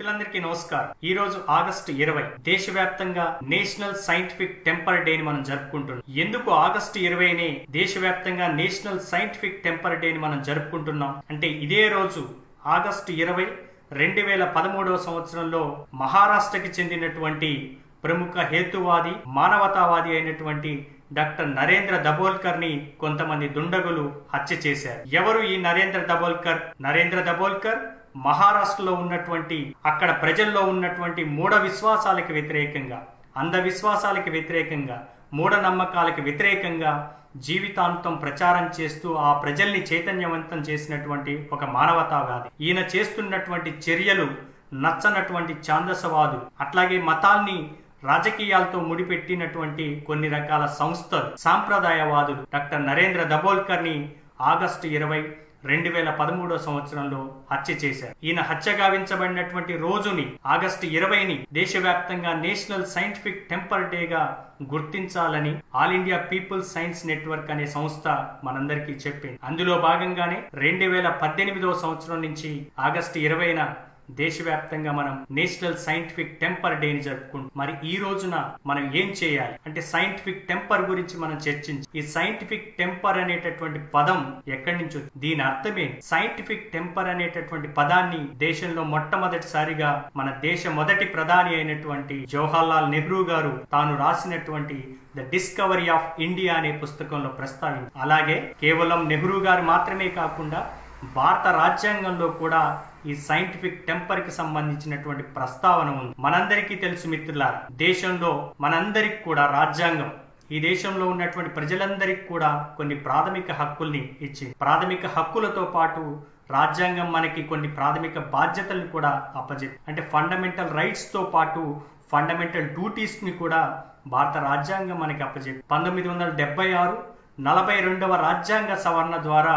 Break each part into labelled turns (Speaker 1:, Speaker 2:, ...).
Speaker 1: మిత్రులందరికీ నమస్కారం. ఈ రోజు ఆగస్టు ఇరవై. దేశవ్యాప్తంగా నేషనల్ సైంటిఫిక్ టెంపర్ డే ని మనం జరుపుకుంటున్నాం. ఎందుకు ఆగస్టు ఇరవైనే దేశవ్యాప్తంగా నేషనల్ సైంటిఫిక్ టెంపర్ డే ని మనం జరుపుకుంటున్నాం? అంటే ఇదే రోజు ఆగస్టు ఇరవై రెండు వేల పదమూడవ సంవత్సరంలో మహారాష్ట్రకి చెందినటువంటి ప్రముఖ హేతువాది మానవతావాది అయినటువంటి డాక్టర్ నరేంద్ర దబోల్కర్ని కొంతమంది దుండగులు హత్య చేశారు. ఎవరు ఈ నరేంద్ర దబోల్కర్? నరేంద్ర దబోల్కర్ మహారాష్ట్రలో ఉన్నటువంటి అక్కడ ప్రజల్లో ఉన్నటువంటి మూఢ విశ్వాసాలకు వ్యతిరేకంగా అంధవిశ్వాసాలకు వ్యతిరేకంగా మూఢనమ్మకాలకు వ్యతిరేకంగా జీవితాంతం ప్రచారం చేస్తూ ఆ ప్రజల్ని చైతన్యవంతం చేసినటువంటి ఒక మానవతావాది. ఈయన చేస్తున్నటువంటి చర్యలు నచ్చనటువంటి ఛాందసవాదులు అట్లాగే మతాల్ని రాజకీయాలతో ముడిపెట్టినటువంటి కొన్ని రకాల సంస్థలు సాంప్రదాయవాదులు. డాక్టర్ నరేంద్ర దబోల్కర్ని ఆగస్టు ఇరవై రెండు వేల పదమూడో సంవత్సరంలో హత్య చేశారు. ఈయన హత్య గావించబడినటువంటి రోజుని ఆగస్టు ఇరవైని దేశవ్యాప్తంగా నేషనల్ సైంటిఫిక్ టెంపర్ డేగా గుర్తించాలని all India people science network అనే సంస్థ మనందరికీ చెప్పింది. అందులో భాగంగానే రెండు వేల పద్దెనిమిదవ సంవత్సరం నుంచి ఆగస్టు ఇరవైన దేశవ్యాప్తంగా మనం నేషనల్ సైంటిఫిక్ టెంపర్ డేని జరుపుకుంటాం మరి ఈ రోజున మనం ఏం చేయాలి? అంటే సైంటిఫిక్ టెంపర్ గురించి మనం చర్చించి ఈ సైంటిఫిక్ టెంపర్ అనేటటువంటి పదం ఎక్కడి నుంచి వచ్చింది? దీని అర్థమే సైంటిఫిక్ టెంపర్ అనేటటువంటి పదాన్ని దేశంలో మొట్టమొదటిసారిగా మన దేశ మొదటి ప్రధాని అయినటువంటి జవహర్లాల్ నెహ్రూ గారు తాను రాసినటువంటి ద డిస్కవరీ ఆఫ్ ఇండియా అనే పుస్తకంలో ప్రస్తావించారు అలాగే కేవలం నెహ్రూ గారు మాత్రమే కాకుండా భారత రాజ్యాంగంలో కూడా ఈ సైంటిఫిక్ టెంపర్కి సంబంధించినటువంటి ప్రస్తావన ఉంది. మనందరికీ తెలుసు మిత్రులారా దేశంలో మనందరికి కూడా రాజ్యాంగం ఈ దేశంలో ఉన్నటువంటి ప్రజలందరికీ కూడా కొన్ని ప్రాథమిక హక్కుల్ని ఇచ్చింది. ప్రాథమిక హక్కులతో పాటు రాజ్యాంగం మనకి కొన్ని ప్రాథమిక బాధ్యతలను కూడా అప్పచెప్పి అంటే ఫండమెంటల్ రైట్స్తో పాటు ఫండమెంటల్ డ్యూటీస్ని కూడా భారత రాజ్యాంగం మనకి అప్పచెప్పి పంతొమ్మిది వందల డెబ్బై ఆరు నలభై రెండవ రాజ్యాంగ సవరణ ద్వారా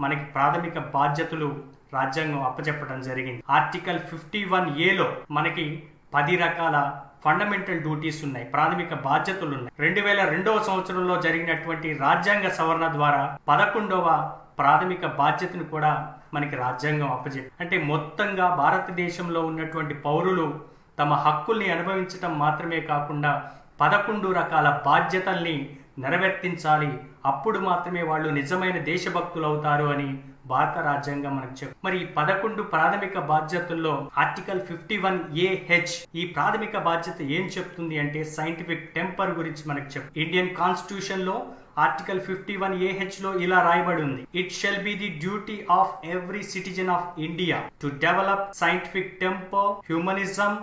Speaker 1: మనకి ప్రాథమిక బాధ్యతలు రాజ్యాంగం అప్పచెప్పడం జరిగింది. ఆర్టికల్ ఫిఫ్టీ వన్ ఏలో మనకి పది రకాల ఫండమెంటల్ డ్యూటీస్ ఉన్నాయి ప్రాథమిక బాధ్యతలు ఉన్నాయి. రెండు వేల రెండవ సంవత్సరంలో జరిగినటువంటి రాజ్యాంగ సవరణ ద్వారా పదకొండవ ప్రాథమిక బాధ్యతను కూడా మనకి రాజ్యాంగం అప్పచెప్పి అంటే మొత్తంగా భారతదేశంలో ఉన్నటువంటి పౌరులు తమ హక్కుల్ని అనుభవించటం మాత్రమే కాకుండా పదకొండు రకాల బాధ్యతల్ని నెరవేర్తించాలి అప్పుడు మాత్రమే వాళ్ళు నిజమైన దేశభక్తులు అవుతారు అని భారత రాజ్యాంగం మనకు చెప్పు. మరి ఈ పదకొండు ప్రాథమిక బాధ్యతల్లో ఆర్టికల్ ఫిఫ్టీ వన్ ఏహెచ్ ఈ ప్రాథమిక బాధ్యత ఏం చెప్తుంది అంటే సైంటిఫిక్ టెంపర్ గురించి మనకు చెప్పు. ఇండియన్ కాన్స్టిట్యూషన్లో ఆర్టికల్ ఫిఫ్టీ వన్ ఏహెచ్లో ఇలా రాయబడి ఉంది. It shall be the duty of every citizen of India to develop scientific temper humanism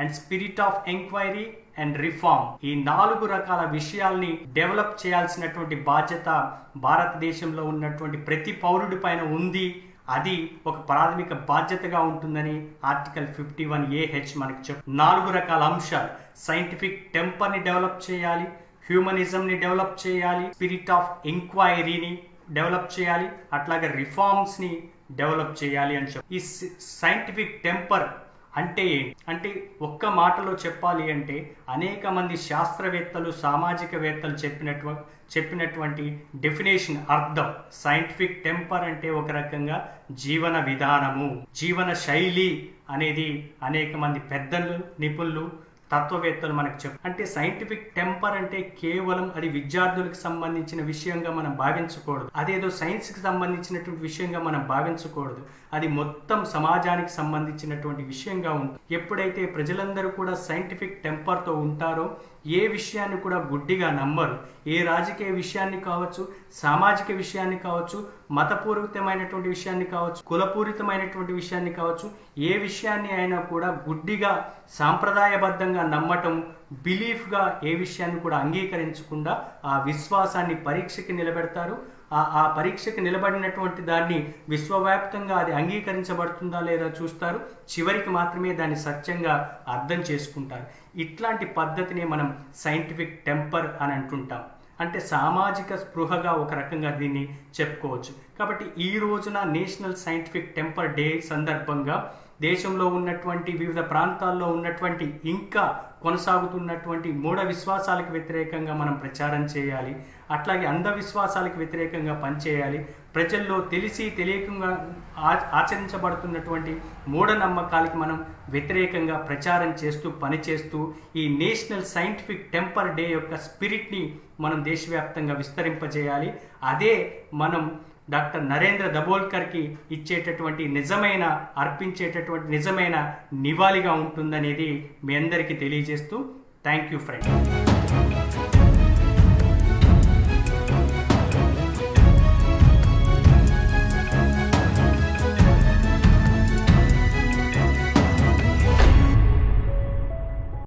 Speaker 1: and spirit of inquiry and reform ఈ నాలుగు రకాల విషయాల్ని డెవలప్ చేయాల్సినటువంటి బాధ్యత భారతదేశంలో ఉన్నటువంటి ప్రతి పౌరుడి పైన ఉంది. అది ఒక ప్రాథమిక బాధ్యతగా ఉంటుందని ఆర్టికల్ ఫిఫ్టీ వన్ ఏహెచ్ మనకి చెప్ నాలుగు రకాల అంశాలు. సైంటిఫిక్ టెంపర్ని డెవలప్ చేయాలి హ్యూమనిజంని డెవలప్ చేయాలి స్పిరిట్ ఆఫ్ ఎంక్వైరీని డెవలప్ చేయాలి అట్లాగే రిఫార్మ్స్ని డెవలప్ చేయాలి అని చెప్పి. ఈ సైంటిఫిక్ టెంపర్ అంటే ఏంటి? అంటే ఒక్క మాటలో చెప్పాలి అంటే అనేక మంది శాస్త్రవేత్తలు సామాజికవేత్తలు చెప్పినట్టు చెప్పినటువంటి డెఫినేషన్ అర్థం సైంటిఫిక్ టెంపర్ అంటే ఒక రకంగా జీవన విధానము జీవన శైలి అనేది అనేక మంది పెద్దలు నిపుణులు తత్వవేత్తలు మనకు చెప్పు అంటే సైంటిఫిక్ టెంపర్ అంటే కేవలం అది విద్యార్థులకు సంబంధించిన విషయంగా మనం భావించకూడదు. అదేదో సైన్స్కి సంబంధించినటువంటి విషయంగా మనం భావించకూడదు. అది మొత్తం సమాజానికి సంబంధించినటువంటి విషయంగా ఉంటుంది ఎప్పుడైతే ప్రజలందరూ కూడా సైంటిఫిక్ టెంపర్తో ఉంటారో ఏ విషయాన్ని కూడా గుడ్డిగా నమ్మరు. ఏ రాజకీయ విషయాన్ని కావచ్చు సామాజిక విషయాన్ని కావచ్చు మతపూరితమైనటువంటి విషయాన్ని కావచ్చు కులపూరితమైనటువంటి విషయాన్ని కావచ్చు ఏ విషయాన్ని అయినా కూడా గుడ్డిగా సాంప్రదాయబద్ధంగా నమ్మటం బిలీఫ్గా ఏ విషయాన్ని కూడా అంగీకరించకుండా ఆ విశ్వాసాన్ని పరీక్షకి నిలబెడతారు. ఆ ఆ పరీక్షకి నిలబడినటువంటి దాన్ని విశ్వవ్యాప్తంగా అది అంగీకరించబడుతుందా లేదా చూస్తారు. చివరికి మాత్రమే దాన్ని సత్యంగా అర్థం చేసుకుంటారు. ఇట్లాంటి పద్ధతిని మనం సైంటిఫిక్ టెంపర్ అని అంటుంటాం. అంటే సామాజిక స్పృహగా ఒక రకంగా దీన్ని చెప్పుకోవచ్చు. కాబట్టి ఈ రోజున నేషనల్ సైంటిఫిక్ టెంపర్ డే సందర్భంగా దేశంలో ఉన్నటువంటి వివిధ ప్రాంతాల్లో ఉన్నటువంటి ఇంకా కొనసాగుతున్నటువంటి మూఢ విశ్వాసాలకు వ్యతిరేకంగా మనం ప్రచారం చేయాలి. అట్లాగే అంధవిశ్వాసాలకు వ్యతిరేకంగా పనిచేయాలి. ప్రజల్లో తెలిసి తెలియకంగా ఆ- ఆచరించబడుతున్నటువంటి మూఢనమ్మకాలకి మనం వ్యతిరేకంగా ప్రచారం చేస్తూ పనిచేస్తూ ఈ నేషనల్ సైంటిఫిక్ టెంపర్ డే యొక్క స్పిరిట్ని మనం దేశవ్యాప్తంగా విస్తరింపజేయాలి. అదే మనం డాక్టర్ నరేంద్ర దబోల్కర్కి ఇచ్చేటటువంటి నిజమైన అర్పించేటటువంటి నిజమైన నివాళిగా ఉంటుందనేది మీ అందరికీ తెలియజేస్తూ థ్యాంక్ యూ ఫ్రెండ్